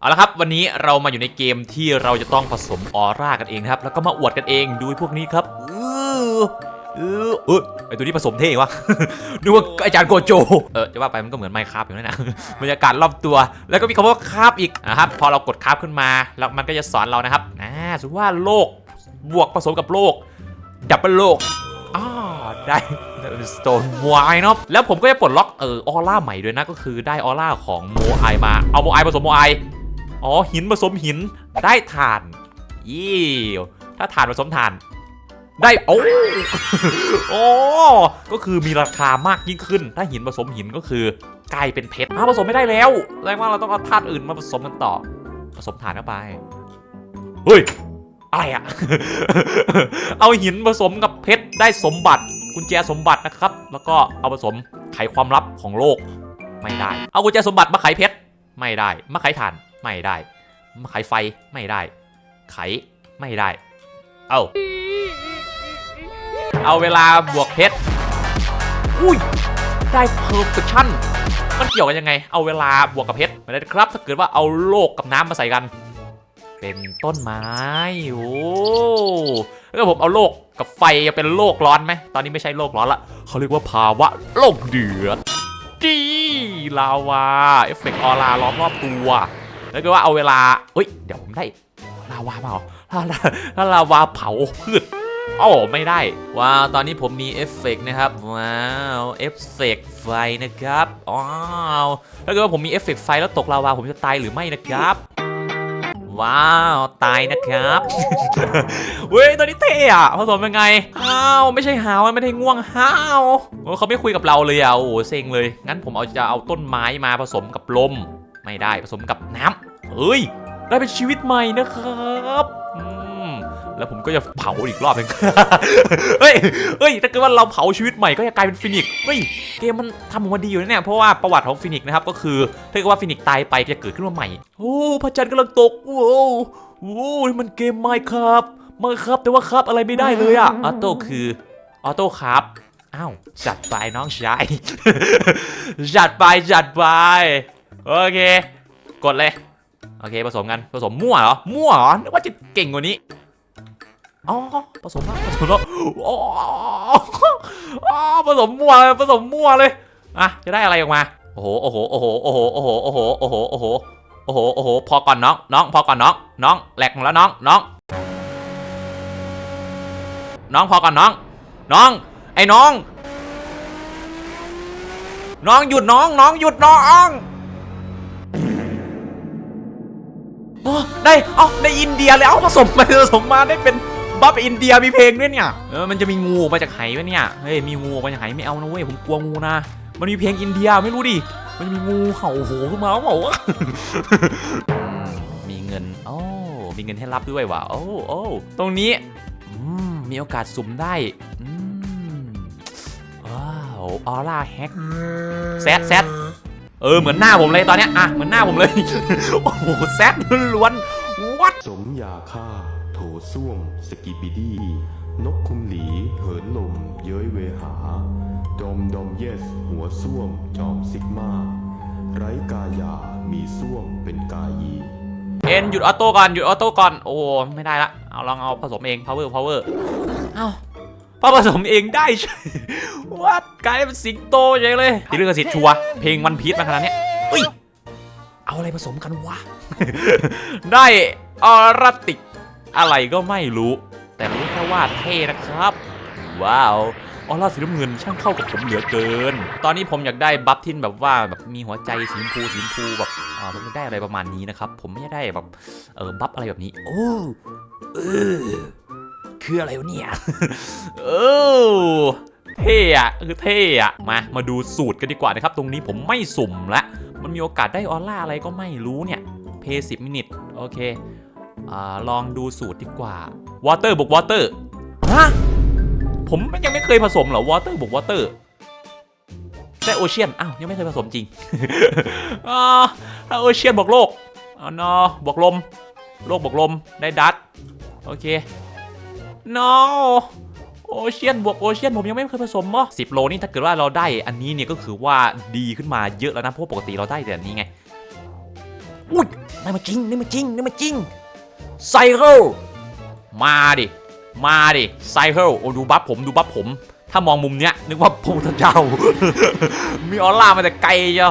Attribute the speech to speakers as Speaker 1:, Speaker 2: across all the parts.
Speaker 1: เอาละครับ วันนี้เรามาอยู่ในเกมที่เราจะต้องผสมออร่ากันเองครับ แล้วก็มาอวดกันเองดูพวกนี้ครับเออเออเออไอตัวนี้ผสมเท่วะนึกว่าอาจารย์โกโจ เออจะว่าไปมันก็เหมือนไมค์คราฟอยู่นั่นนะบรรยากาศรอบตัว แล้วก็มีคำว่าคราฟอีกนะครับ พอเรากดคราฟขึ้นมา แล้วมันก็จะสอนเรานะครับอ่าสมมติว่าโลกบวกผสมกับโลกดับเบิลโลกอ่าได้สโตนไวน์เนาะแล้วผมก็จะปลดล็อกเออออร่าใหม่ด้วยนะ ก็คือได้ออร่าของโมไอมา เอาโมไอผสมโมไอ อ๋อหินผสมหินได้ถ่านยี่ถ้าถ่านผสมถ่านได้โอ้โอ้ก็คือมีราคามากยิ่งขึ้น ถ้าหินผสมหินก็คือกลายเป็นเพชรอ้าวผสมไม่ได้แล้วแสดงว่าเราต้องเอาธาตุอื่นมาผสมกันต่อ ผสมถ่านเข้าไป เฮ้ย อะไรอะเอาหินผสมกับเพชรได้สมบัติ กุญแจสมบัตินะครับ แล้วก็เอาผสมไขความลับของโลก ไม่ได้ เอากุญแจสมบัติมาไขเพชร ไม่ได้ มาไขถ่าน ไม่ได้มาไขไฟไม่ได้ ไขไม่ได้ เอาเอาเวลาบวกเพชร อุ้ย ได้เพอร์เฟคชั่น มันเกี่ยวกันยังไง เอาเวลาบวกกับเพชรไม่ได้ครับ ถ้าเกิดว่าเอาโลกกับน้ำมาใส่กัน เป็นต้นไม้ โอ้แล้วผมเอาโลกกับไฟจะเป็นโลกร้อนไหม ตอนนี้ไม่ใช่โลกร้อนละเขาเรียกว่าภาวะโลกเดือดดีลาวา เอฟเฟกต์ออร่าล้อมรอบตัว แล้วก็ว่าเอาเวลาเฮ้ย เดี๋ยวผมได้ลาวาเปล่าถ้าถ้าลาวาเผาพืชโอ้ไม่ได้ ว้าว ตอนนี้ผมมีเอฟเฟกต์นะครับ ว้าว เอฟเฟกต์ไฟนะครับว้าวถ้าเกิดว่าผมมีเอฟเฟกต์ไฟแล้วตกลาวาผมจะตายหรือไม่นะครับ ว้าว ตายนะครับเว้ยตัวนี้เท่อะผสมยังไงฮ้าวไม่ใช่หาวไม่ได้ง่วงฮ้าวเขาไม่คุยกับเราเลยอะโอ้เซ็งเลย งั้นผมเอาจะเอาต้นไม้มาผสมกับลม ไม่ได้ผสมกับน้ำเฮ้ย ได้เป็นชีวิตใหม่นะครับแล้วผมก็จะเผาอีกรอบนึงเฮ้ย เฮ้ย ถ้าเกิดว่าเราเผาชีวิตใหม่ก็จะกลายเป็นฟินิกเฮ้ย เกมมันทำออกมาดีอยู่นะเนี่ย เพราะว่าประวัติของฟินิกนะครับก็คือ ถ้าเกิดว่าฟินิกตายไปจะเกิดขึ้นมาใหม่ โอ้พระจันทร์กำลังตก โอ้โหนี่มันเกมไมค์ครับไมค์ครับแต่ว่าครับอะไรไม่ได้เลยอะออโต้คือออโต้ครับ อ้าว จัดไปน้องชาย จัดไปจัดไป โอเค กดเลย โอเคผสมกันผสมมั่วเหรอ มั่วเหรอ นึกว่าจะเก่งกว่านี้ อ๋อผสมแล้วผสมแล้วอ๋ออผสมมั่วเลยผสมมั่วเลย อะ จะได้อะไรออกมา โอ้โห โอ้โห โอ้โห โอ้โห โอ้โห โอ้โห โอ้โห โอ้โห โอ้โห โอ้โห พอก่อนน้อง น้อง พอก่อนน้อง น้อง แหลกแล้วน้อง น้อง น้องพอก่อนน้อง น้อง ไอ้น้อง น้องหยุดน้อง น้องหยุดน้อง โอ้ได้ เอ้าได้อินเดียเลยเอ้าผสมไปผสมมาได้เป็นบัฟอินเดียมีเพลงด้วยเนี่ยเออมันจะมีงูออกมาจากไหวะเนี่ยเฮ้ยมีงูออกมาจากไหไม่เอานะเว้ยผมกลัวงูนะ มันมีเพลงอินเดียไม่รู้ดิมันจะมีงูเห่าโหขึ้นมาเปล่าวะอืมมีเงินโอ้มีเงินให้รับด้วยว่ะโอ้โอ้ตรงนี้มีโอกาสสุ่มได้อืมว้าวออร่าแฮกแซดแซด เออเหมือนหน้าผมเลยตอนเนี้ยอะเหมือนหน้าผมเลย โอ้โหแซดล้วนๆวัด
Speaker 2: สมยาฆ่า โถส้วม สกิบิดี นกคุมหลี เหินลม เย้ยเวหาดอมดอมเยส หัวส้วม จอมซิกมาไร้กายา มีส้วมเป็นกายี
Speaker 1: เอ็นหยุดออโต้ก่อนหยุดออโต้ก่อนโอ้ไม่ได้ละเอาลองเอาผสมเอง power power เอ้า พอผสมเองได้ใช่วัดกลายเป็นสิงโตใหญ่เลยที่เรื่องสิทธิ์ชัว เพลงวันพีชมาขนาดนี้เฮ้ย เอาอะไรผสมกันวะ ได้ออรติก อะไรก็ไม่รู้ แต่รู้แค่ว่าเท่นะครับ ว้าวออร่าสีน้ำเงินช่างเข้ากับผมเหลือเกิน ตอนนี้ผมอยากได้บัฟทินแบบว่าแบบมีหัวใจสีชมพูสีชมพูแบบอ่าผมจะได้อะไรประมาณนี้นะครับ ผมไม่ได้แบบเออบัฟอะไรแบบนี้ โอ้เออ คืออะไรวะเนี่ยเออเท่อะคือเท่อะมา มาดูสูตรกันดีกว่านะครับ ตรงนี้ผมไม่สุ่มละมันมีโอกาสได้ออร่าอะไรก็ไม่รู้เนี่ย เพย์สิบมินิทโอเคอ่าลองดูสูตรดีกว่าวอเตอร์บวกวอเตอร์ฮะผมยังไม่เคยผสมเหรอวอเตอร์บวกวอเตอร์ได้โอเชียนอ้าวยังไม่เคยผสมจริงอ่าถ้าโอเชียนบวกโลกอ๋อนอบวกลม โลกบวกลมได้ดัตโอเค no โอเชียนบวกโอเชียนผมยังไม่เคยผสมมั้สิบโลนี่ถ้าเกิดว่าเราได้อันนี้เนี่ยก็คือว่าดีขึ้นมาเยอะแล้วนะเพราะปกติเราได้แต่อันนี้ไงอุ้ยนี่มันจริงนี่มันจริงนี่มันจริงไซเคิลมาดิมาดิไซเคิลโอ้ดูบัฟผมดูบัฟผม ถ้ามองมุมเนี้ยนึกว่าพระพุทธเจ้ามีออร่ามาแต่ไกลเจ้า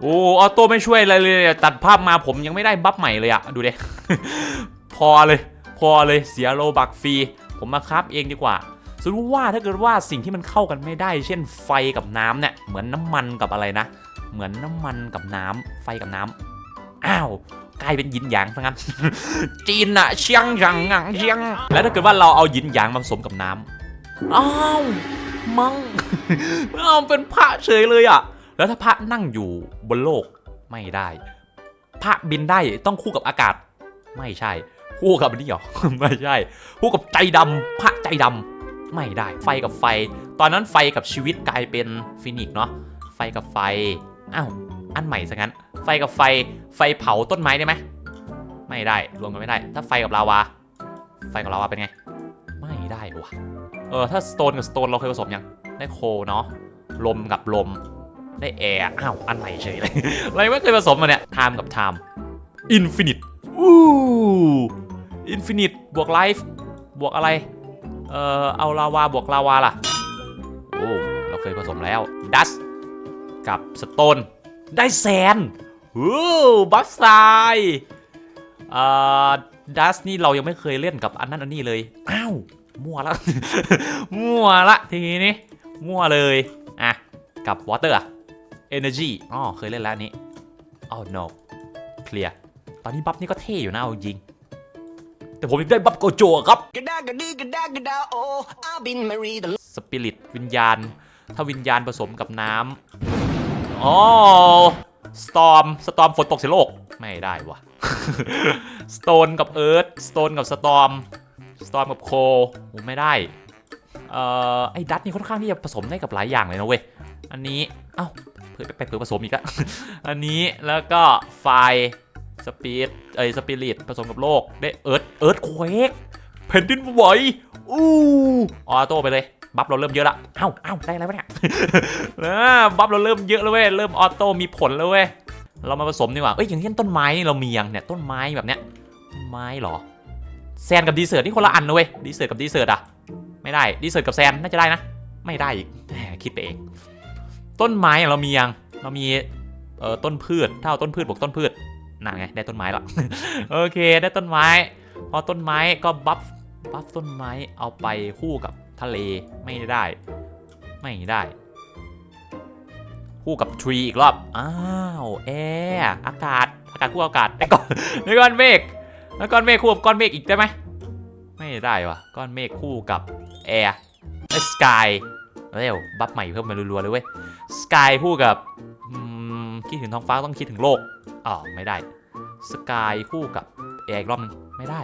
Speaker 1: โอ้ออโต้ไม่ช่วยอะไรเลยตัดภาพมาผมยังไม่ได้บัฟใหม่เลยอะดูเด็ พอเลย พอเลยเสียโลบักฟรี ผมมาครับเองดีกว่าสมมติว่าถ้าเกิดว่าสิ่งที่มันเข้ากันไม่ได้ เช่นไฟกับน้ำเนี่ยเหมือนน้ำมันกับอะไรนะ เหมือนน้ำมันกับน้ำไฟกับน้ำอ้าวกลายเป็นยินหยางซะงั้นจีนอะเชียงหยางหงังเชียง แล้วถ้าเกิดว่าเราเอายินหยางมาผสมกับน้ำอ้าวมังอ้าวเป็นพระเฉยเลยอะแล้วถ้าพระนั่งอยู่บนโลกไม่ได้ พระบินได้ต้องคู่กับอากาศ ไม่ใช่ คู่กับอันนี่หรอ ไม่ใช่ คู่กับใจดำพระใจดำไม่ได้ ไฟกับไฟ ตอนนั้นไฟกับชีวิตกลายเป็นฟินิกเนาะ ไฟกับไฟ อ้าว อันใหม่ซะงั้น ไฟกับไฟ ไฟเผาต้นไม้ได้ไหม ไม่ได้ รวมกันไม่ได้ ถ้าไฟกับลาวา ไฟกับลาวาเป็นไง ไม่ได้วะเออ ถ้าสโตนกับสโตนเราเคยผสมยัง ได้โคเนาะ ลมกับลม ได้แอร์ อ้าว อันใหม่เฉยเลย อะไรไม่เคยผสมมาเนี่ยไทม์กับไทม์อินฟินิตอู้ อินฟินิตบวกไลฟ์บวกอะไร เอ่อ เอาลาวาบวกลาวาล่ะ โอ้ เราเคยผสมแล้ว ดัส กับสโตน ได้แซนโอ้บัฟไซเอ่อ ดัสนี่เรายังไม่เคยเล่นกับอันนั้นอันนี้เลย อ้าว มั่วละ มั่วละทีนี้ มั่วเลย อะ กับวอเตอร์อะ Energy อ๋อ เคยเล่นแล้วนี้อ้าว no เคลียร์ ตอนนี้บัฟนี่ก็เท่อยู่นะเอาจริง แต่ผมยังได้บัฟโกโจครับ
Speaker 3: Gada gada gada gada oh I've been married a
Speaker 1: สปิริตวิญญาณ ถ้าวิญญาณผสมกับน้ำอ๋อสตอมสตอมฝนตกเสียโลก ไม่ได้วะสโตนกับเอิร์ธสโตนกับสตอมสตอมกับโคโอ้ไม่ได้เอ่อไอ้ดัตนี่ค่อนข้างที่จะผสมได้กับหลายอย่างเลยนะเว้ย อันนี้ เอ้าเผื่อไปเผื่อผสมอีกอะอันนี้แล้วก็ไฟ สปีดเอ้ยสปิริตผสมกับโลกได้เอิร์ธเอิร์ธเควกแผ่นดินไหวอู้ออโต้ไปเลยบัฟเราเริ่มเยอะละเอ้าเอ้าได้แล้ววะเนี่ยนะบัฟเราเริ่มเยอะแล้วเว้ยเริ่มออโต้มีผลแล้วเว้ยเรามาผสมดีกว่าเอ้ยอย่างเช่นต้นไม้นี่เรามียังเนี่ยต้นไม้แบบเนี้ยไม้เหรอแซนกับดีเซอร์นี่คนละอันนะเว้ยดีเซอร์กับดีเซอร์อะไม่ได้ดีเซอร์กับแซนน่าจะได้นะไม่ได้อีกแหมคิดไปเองต้นไม้เรามียังเรามีเอ่อต้นพืชถ้าเอาต้นพืชบวกต้นพืช นั่นไงได้ต้นไม้ละโอเคได้ต้นไม้ พอต้นไม้ก็บัฟบัฟต้นไม้เอาไปคู่กับทะเลไม่ได้ ไม่ได้ คู่กับทรีอีกรอบ อ้าวแอร์อากาศอากาศคู่อากาศไอ้ก้อนไอ้ก้อนเมฆแล้วก้อนเมฆคู่กับก้อนเมฆอีกได้ไหมไม่ได้วะก้อนเมฆคู่กับแอร์ไอ้สกายเร็วบัฟใหม่เพิ่มมารัวๆเลยเว้ยสกายคู่กับคิดถึงท้องฟ้าต้องคิดถึงโลก อ๋อไม่ได้ สกายคู่กับแอร์อีกรอบนึงไม่ได้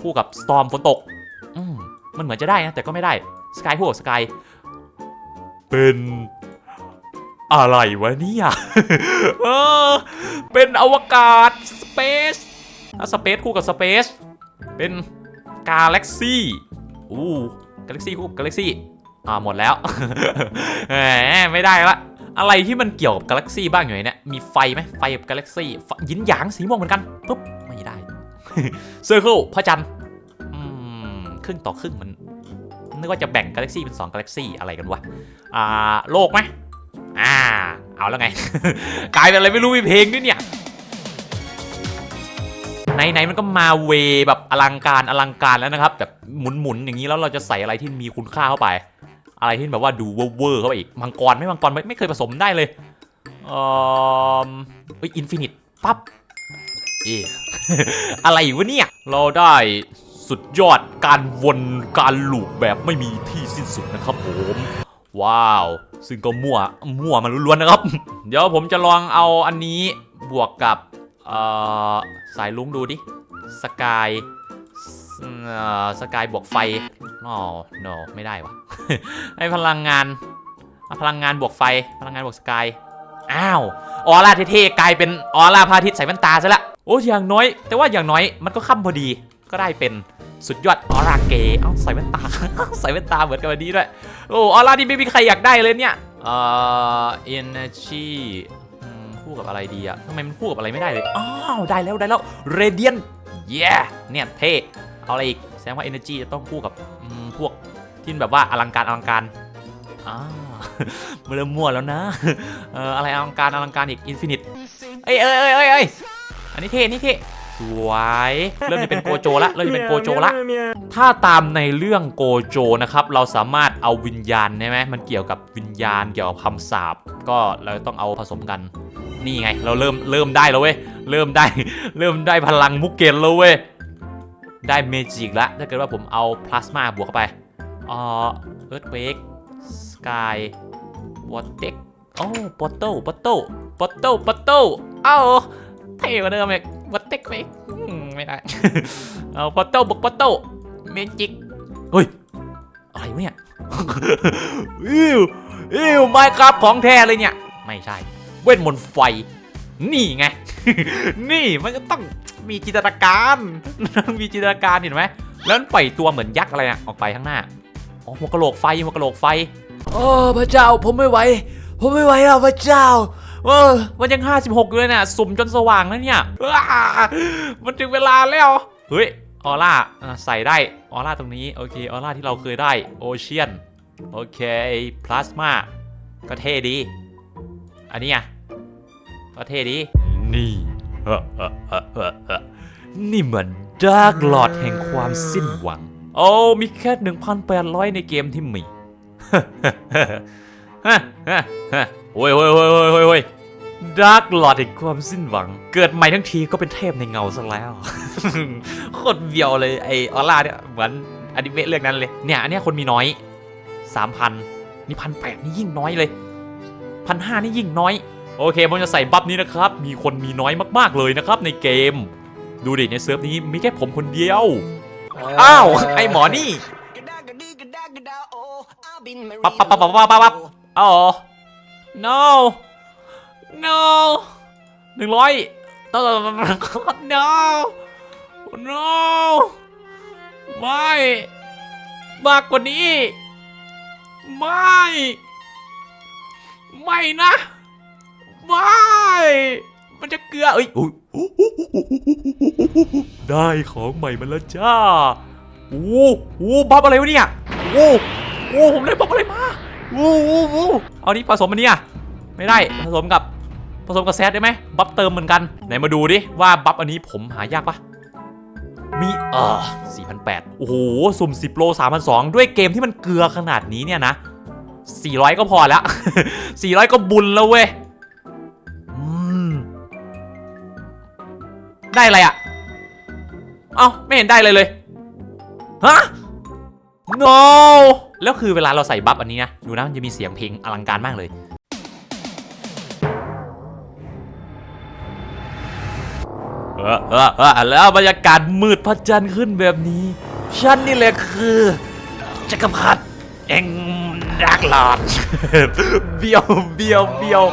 Speaker 1: คู่กับสตอมฝนตก อืมมันเหมือนจะได้นะ แต่ก็ไม่ได้ สกายคู่กับสกายเป็นอะไรวะเนี่ยเออเป็นอวกาศสเปซถ้าสเปซคู่กับสเปซเป็นกาแล็กซี่อู้กาแล็กซี่คู่กับกาแล็กซี่อ่าหมดแล้ว แหมไม่ได้ละ อะไรที่มันเกี่ยวกับกาแล็กซี่บ้างอยู่ในเนี่ยมีไฟไหมไฟกับกาแล็กซี่ยินหยางสีม่วงเหมือนกันปุ๊บไม่ได้เซอร์เคิลพระจันทร์ครึ่งต่อครึ่งมันนึกว่าจะแบ่งกาแล็กซี่เป็น2กาแล็กซี่อะไรกันวะอ่าโลกไหมอ่าเอาแล้วไง กลายเป็นอะไรไม่รู้มีเพลงด้วยเนี่ยไหนๆมันก็มาเวแบบอลังการอลังการแล้วนะครับแบบหมุนๆอย่างนี้แล้วเราจะใส่อะไรที่มีคุณค่าเข้าไป อะไรที่แบบว่าดูเวอร์เข้าไปอีก มังกรไม่มังกรไม่ไม่เคยผสมได้เลยเออเอ้ยอินฟินิตปั๊บเออะไรวะเนี่ย เราได้สุดยอดการวนการลูปแบบไม่มีที่สิ้นสุดนะครับผม ว้าว ซึ่งก็มั่วมั่วมาล้วนๆนะครับ เดี๋ยวผมจะลองเอาอันนี้บวกกับเอ่อสายลุ้งดูดิ สกาย สกายบวกไฟอ๋อ no ไม่ได้วะให้พลังงานเอาพลังงานบวกไฟ พลังงานบวกสกาย อ้าว ออร่าเท่ๆกลายเป็นออร่าพาทิตใส่แว่นตาซะละโอ้อย่างน้อย แต่ว่าอย่างน้อยมันก็ค่ำพอดี ก็ได้เป็นสุดยอดออร่าเกย์เอ้าใส่แว่นตา ใส่แว่นตาเหมือนกับวันนี้ด้วย โอ้ออร่าที่ไม่มีใครอยากได้เลยเนี่ย เอ่อ energy คู่กับอะไรดีอะทำไมมันคู่กับอะไรไม่ได้เลย อ้าว ได้แล้วได้แล้ว เรเดียน เย้ เนี่ยเท่ เอาอะไรอีก แสดงว่า Energy จะต้องคู่กับพวกที่แบบว่าอลังการอลังการอ้าวมันเริ่มมั่วแล้วนะเอออะไรอลังการอลังการอีก Infinite เอ้ยเอ้ยเอ้ยเอ้ยเอ้ยอันนี้เท่นี่เท่สวยเริ่มจะเป็นโกโจละเริ่มจะเป็นโกโจละ ถ้าตามในเรื่องโกโจนะครับเราสามารถเอาวิญญาณใช่ไหมมันเกี่ยวกับวิญญาณเกี่ยวกับคำสาปก็เราต้องเอาผสมกันนี่ไง เราเริ่มเริ่มได้แล้วเว้ยเริ่มได้ เริ่มได้พลังมุกเกนแล้วเว้ย ได้เมจิกละถ้าเกิดว่าผมเอาพลาสมาบวกเข้าไปอ่อเอิร์ธเวกสกายวอเต็กโอ้ปอตโต้ปอตโต้ปอตโต้ปอตโต้เอ้าเท่กว่าเดิมอีกวอเต็กเวกไม่ได้เอาปอตโต้บวกปอตโต้เมจิกเฮ้ยอะไรวะเนี่ยอิวอิวไมครับของแท้เลยเนี่ย ไม่ใช่ เวทมนต์ไฟ นี่ไง นี่มันก็ต้อง มีจินตนาการ มีจินตนาการเห็นไหมแล้วมันปล่อยตัวเหมือนยักษ์อะไรอะออกไปข้างหน้าอ๋อหัวกะโหลกไฟหัวกะโหลกไฟโอ้พระเจ้าผมไม่ไหว ผมไม่ไหวแล้วพระเจ้าเออมันยัง 56อยู่เลยเนี่ยสุ่มจนสว่างแล้วเนี่ยอ้ามันถึงเวลาแล้วเฮ้ยออร่าอะใส่ได้ออร่าตรงนี้โอเคออร่าที่เราเคยได้โอเชียนโอเคพลาสมาก็เท่ดี อันนี้อะก็เท่ดีนี่ นี่เหมือนดาร์กลอดแห่งความสิ้นหวัง โอ้มีแค่ 1,800 ในเกมที่มีฮะฮะฮะโอ้ยโอ้ยโอ้ยโอ้ยโอ้ยโอ้ยดาร์กลอดแห่งความสิ้นหวัง เกิดใหม่ทั้งทีก็เป็นเทพในเงาซะแล้ว โคตรเบียวเลยไอออร่าเนี่ยเหมือนอนิเมะเรื่องนั้นเลย เนี่ยอันนี้คนมีน้อย3,000นี่พันแปดนี่ยิ่งน้อยเลยพันห้านี่ยิ่งน้อย โอเคผมจะใส่บัฟนี้นะครับ มีคนมีน้อยมากๆเลยนะครับ ในเกม ดูดิในเซิร์ฟนี้มีแค่ผมคนเดียว อ้าว ไอหมอนี่
Speaker 3: Gada-gada-gada-gada, oh, I've been married
Speaker 1: ปั๊บปั๊บปั๊บปั๊บปั๊บปั๊บปั๊บอ๋อ no no หนึ่งร้อยต้อง no no ไม่มากกว่านี้ ไม่ ไม่นะ ไม่มันจะเกลือเอ้ยได้ของใหม่มาแล้วจ้าโอ้โหบัฟอะไรวะเนี่ยโอ้โหผมได้บัฟอะไรมาโอ้โหโอ้โหเอานี่ผสมมันเนี่ยไม่ได้ผสมกับผสมกับแซดได้ไหมบัฟเติมเหมือนกันไหนมาดูดิว่าบัฟอันนี้ผมหายากปะมีเออ4,800โอ้โหสุ่ม 10 โล 3,200 ด้วยเกมที่มันเกลือขนาดนี้เนี่ยนะ 400 ก็พอแล้ว 400 ก็บุญแล้วเว้ย ได้อะไรอะเอ้าไม่เห็นได้เลยเลยฮะ no แล้วคือเวลาเราใส่บัฟอันนี้นะดูนะมันจะมีเสียงเพลงอลังการมากเลยเออเออเออแล้วบรรยากาศมืดพระจันทร์ขึ้นแบบนี้ฉันนี่แหละคือจักรพรรดิแองดักหลอดเบียวเบียวเบียว